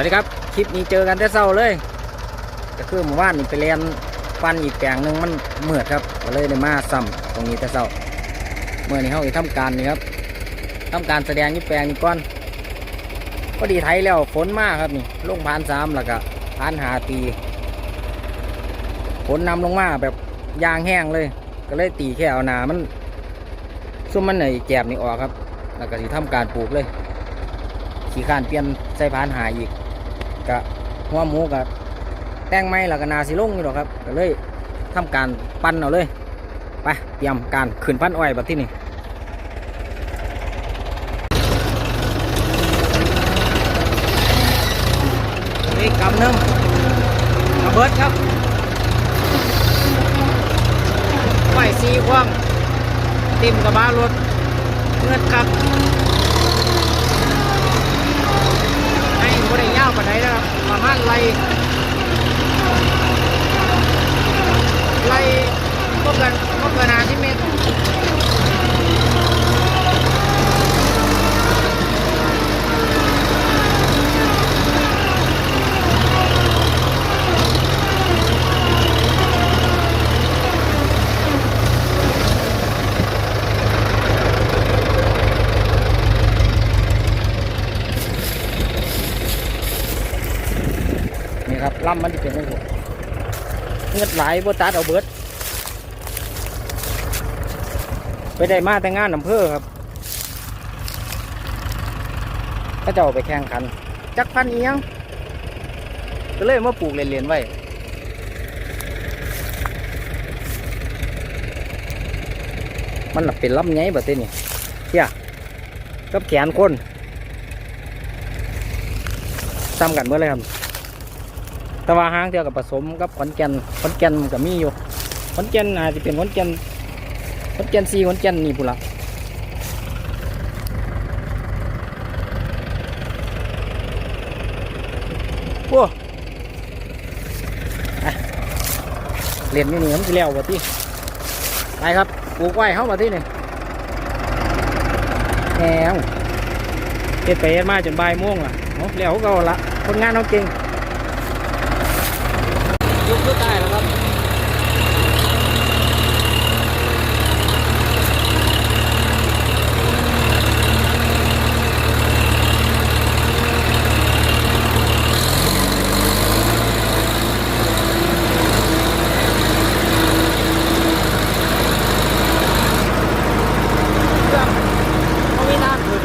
วัสดีครับ คลิปนี้เจอกันแต่เช้าเลย ก็คือหมู่บ้านนี่ไปเรียนฟันอีกแปลงหนึ่งมันเมือดครับก็เลยได้มาซ้ำตรงนี้แต่เช้าเมื่อนี้เขาอีทำการนี่ครับทำการแสดงยี่แปลงนี่ก่อนพอดีไทยแล้วฝนมากครับนี่ลงพานสามแล้วก็พานหาตีฝนนำลงมาแบบยางแห้งเลย ก็เลยตีแค่เอาหนามันซุ่มมันไหนแกบนี่ออกครับ แล้วก็สิทำการปลูกเลย ขี่ขานเปลี่ยนใส่พานหาอีก กะหัวหมูกับแต่งไม้แล้วก็นาสิลงนี่หรอกครับก็เลยทำการปั้นเอาเลยไปเตรียมการขึ้นพันอ้อยแบบที่นี่นี่กำนึ่งกระเบิดครับไหวซีควงติมกระบะรถเงือดครับ ปานไหนนะครับประมาณไรไรก็เกินก็เกินนาที่เมตรนี่ครับ ลำมันจะเป็นยังไงเงือดไหลบ่ตัดเอาเบิด ไปได้มาแต่งานอำเภอครับก็จะเอาไปแข่งขัน จักพันเอียงก็เลยมาปลูกเรียนๆไว้มันเป็นลำไงแบบนี้เที่ยกับแขนคนซ้ำกันเมื่อไรครับ แต่ว่าห้างเทียวกับผสมกับขอนแก่นขอนแก่นมันก็มีอยู่ขอนแก่นอาจจะเป็นขอนแก่นขอนแก่นซีขอนแก่นนี่พุ่นละโอ้อะเรียนนี่นี่ผมจะแล้ววะที่ไปครับปลูกไว้เข้ามาที่นี่แหมเฮ็ดไปเฮ็ดมาจนบ่ายโมงล่ะเนาะแล้วก็ละคนงานเขาเก่ง ยุบก็ได้แล้วครับเครื่องเขามีน้ำขึ้น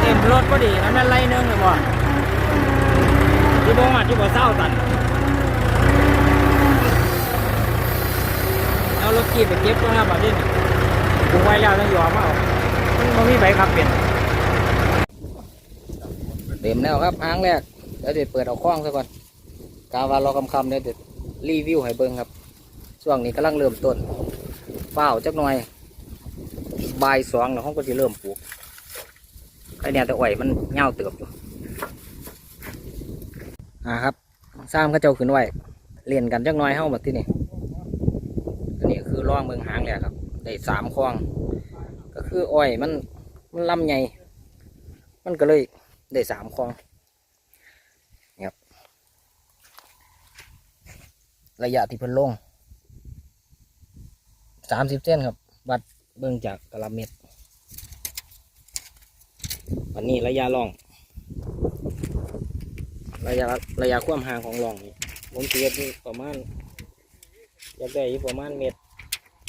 เต็มรถก็ดีมันเป็นไรหนึงเลยบ่ที่บ่มาที่บ่เศร้าตันเอารถกีบไปเก็บก่อินกูไว้แล้วต้องยอมเอามันบ่มีใบขับเป็นเต็มแล้วครับอ้างแรกเดี๋ยวเดี๋ยวเปิดเอาคล้องซะก่อนกาวารอคำๆเดี๋ยเดี๋ยวรีวิวให้เบิ่งครับ ช่วงนี้กำลังเริ่มต้นเฝ้าจักหน่อยบ่ายสองแล้วเขาก็จะเริ่มปลูกไอเนี่ยแต่อ่อยมันเงาเติบอยู่อ่าครับสร้างเข้าเจ้าขึ้นไว้เล่นกันจักหน้อยเข้าแบบที่นี่อันนี้คือร่องเมืองหางเลยครับ ได้สามคลอง ก็คืออ้อยมันมันลำใหญ่ มันก็เลยได้สามคลองครับระยะที่เพิ่นลงสามสิบเส้นครับ วัดเบื้องจากกระลาเม็ดอันนี้ระยะล่อง ระยะระยะความห่างของล่องนี่ผมเทียบประมาณอยากได้ประมาณเมตร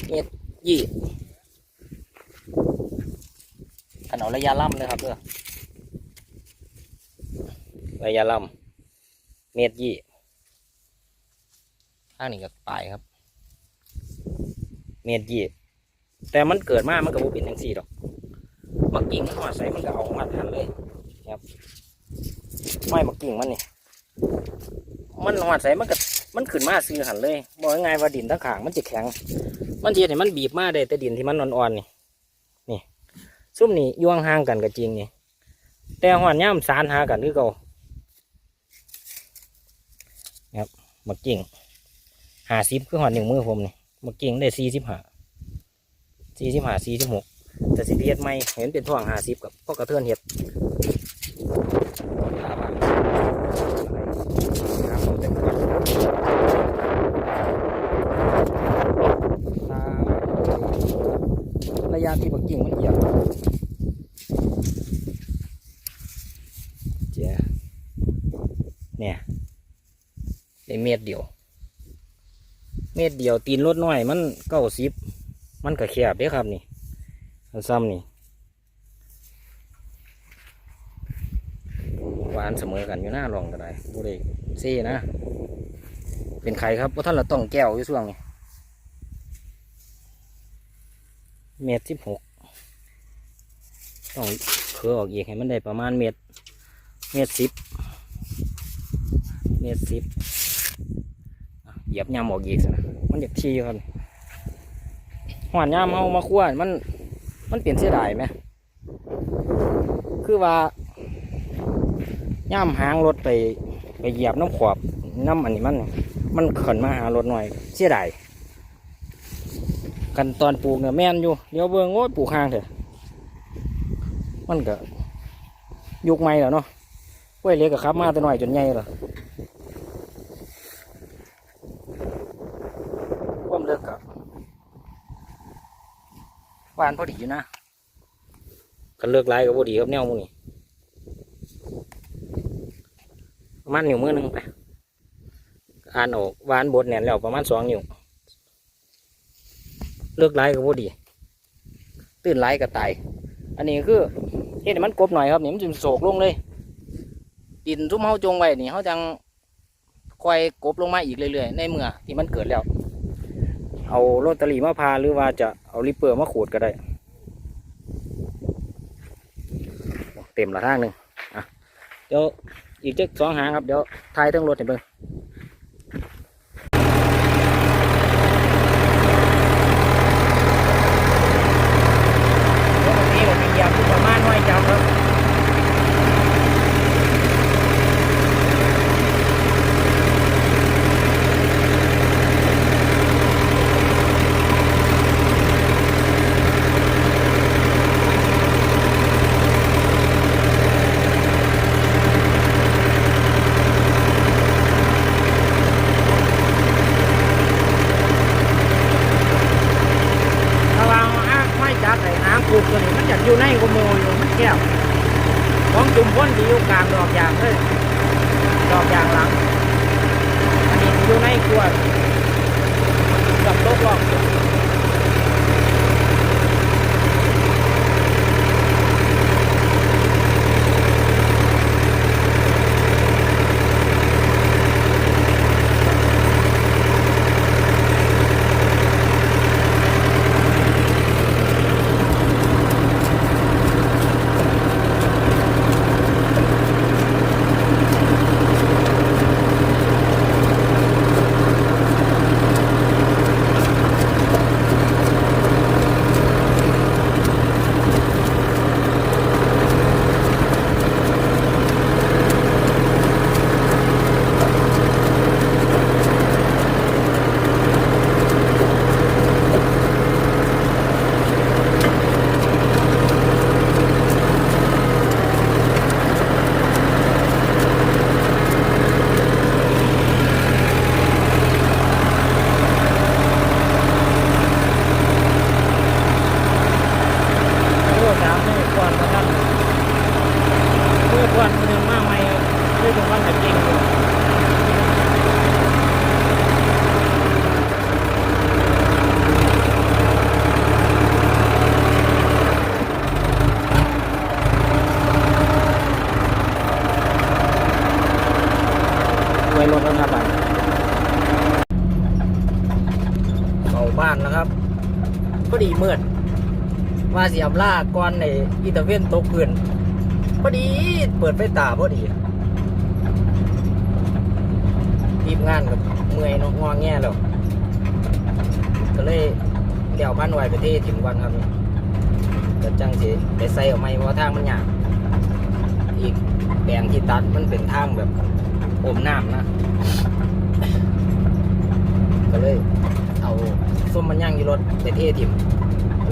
เมตร ยี่ขนาดระยะล่ำเลยครับเพื่อระยะล่ำเมตรยี่ข้างนี้ก็ปลายครับ เมตรยี่แต่มันเกิดมามันก็บ่เป็นจังซี่ดอกมักกิ่งมันหัวใส่มันก็เอามาทันเลยครับไม่มักกิ่งมันนี่มันหัวใส่มันก็มันขึ้นมาซื้อหันเลยบอกง่ายว่าดินทั้งขางมันจะแข็ง มันเทียนมันบีบมาได้แต่ดินที่มันอ่อนๆนี่นี่ซุ่มนี่ยวงห่างกันก็จริงนี่แต่หอนย่ำสารหากันคือเก่าครับมักกิ่งหาซิบคือหอนหนึ่งมือผมนี่มักกิ่งได้สี่สิบห้าสี่สิบห้าสี่สิบหกแต่สิเฮ็ดไม่เห็นเป็นท่วงหาซิบกับพ่อกระเทือนเห็ดลาบางครับเอาแต่ก่อนตาม ระยะที่มักกิ่งมันเหยียบเจ้เนี่ยได้เม็ดเดียว เม็ดเดียวตีนรถน้อย มันเก้าสิบมันก็แคบเด้ครับนี่เอาซ้ำนี่หวานเสมอกันอยู่หน้าลองก็ได้บุได้เซ่นะ เป็นใครครับเพราะท่านเราต้องแก้วอยู่ช่วงนี้ เมตรสิบหกต้องเคอออกอีกให้มันได้ประมาณเมตรเมตรสิบเมตรสิบเหยียบยำออกอีกซะนะมันอยากทีอยู่ครับหวานยำเอามาคั่วมันมันเปลี่ยนเสียดายไหมคือว่าย่ำหางรถไปไปเหยียบน้ำขวบน้ำอันนี้มัน มันขันมาหารถหน่อยเสียดาย กันตอนปลูกเนี่ยแม่นอยู่เดี๋ยวเบิ่งโอ้ยปลูกห่างเถอะมันก็ยุคใหม่แล้วเนาะกล้วยเล็กกับครับมาแต่หน่อยจนใหญ่เหรอความเลิกกับหวานพอดีอยู่นะกันเลิกไล่กับพอดีครับแนวหมูนี่มาณนิ้วมือหนึงไปอ่านออกหวานบดแน่นแล้วประมาณสองนิ้ว เลิกไล่กับพอดี ตื่นไล่กับตาย อันนี้คือเฮ็ดให้มันกบหน่อยครับนี่มันจะโศกลงเลย ดินทุ่มเฮาจงไว้นี่เฮาจังคอยกบลงมาอีกเรื่อยๆ ในเมื่อที่มันเกิดแล้ว เอาโรตารีมาพาหรือว่าจะเอาริปเปอร์มาขูดก็ได้ เต็มละทางหนึ่งอะเดี๋ยวอีกเจ็ดสองหางครับ เดี๋ยวทายทั้งรถให้เบิ่งปกติผมมียามที่ประมาณน้อยจับครับ ระวังอ้างไม่จับไอ้น้ำปลูก ตัวนี้มันอยากอยู่ในกโมอยู่มันแก้วของจุ่มพ้นที่อยู่กลางดอกยางเลยดอกยางหลัง อันนี้อยู่ในขวดกับโต๊ะรอบ มืดว่าเสียมลากก่อนในอีตาเวนตกพื้นพอดีเปิดไฟตาพอดีทีมงานกับเมื่อยนองอแง่แล้วก็เลยเดี่ยวพันไวไปที่ถิ่มก่อนครับก็จังสิไปใส่ออกมาเพราะว่าทางมันยากอีกแปลงที่ตัดมันเป็นทางแบบอมน้ำนะ ก็เลยเอาส้มมันย่างยู่รถไปเทถิ่ม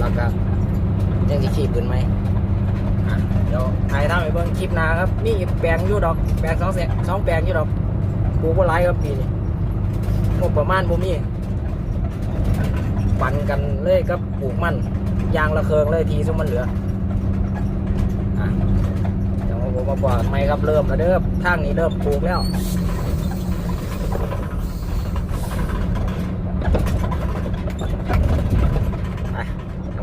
แล้วก็ยังสิขี่ปืนไหมอะเดี๋ยวถ่ายทำไปเบิ่งคลิปหนาครับนี่แปลงอยู่ดอกแปลงสองแสนสองแปลงอยู่ดอกปลูกก็ไรครับปีนี้งบประมาณบ่มีปั่นกันเลยกับปลูกมันยางระเคิงเลยทีซุมมันเหลืออะเดี๋ยวผมมาบอกไม่ครับเริ่มแล้วเด้อทางนี้เริ่มปลูกแล้ว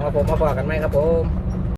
ครับผมมาบอกกันไหมครับผม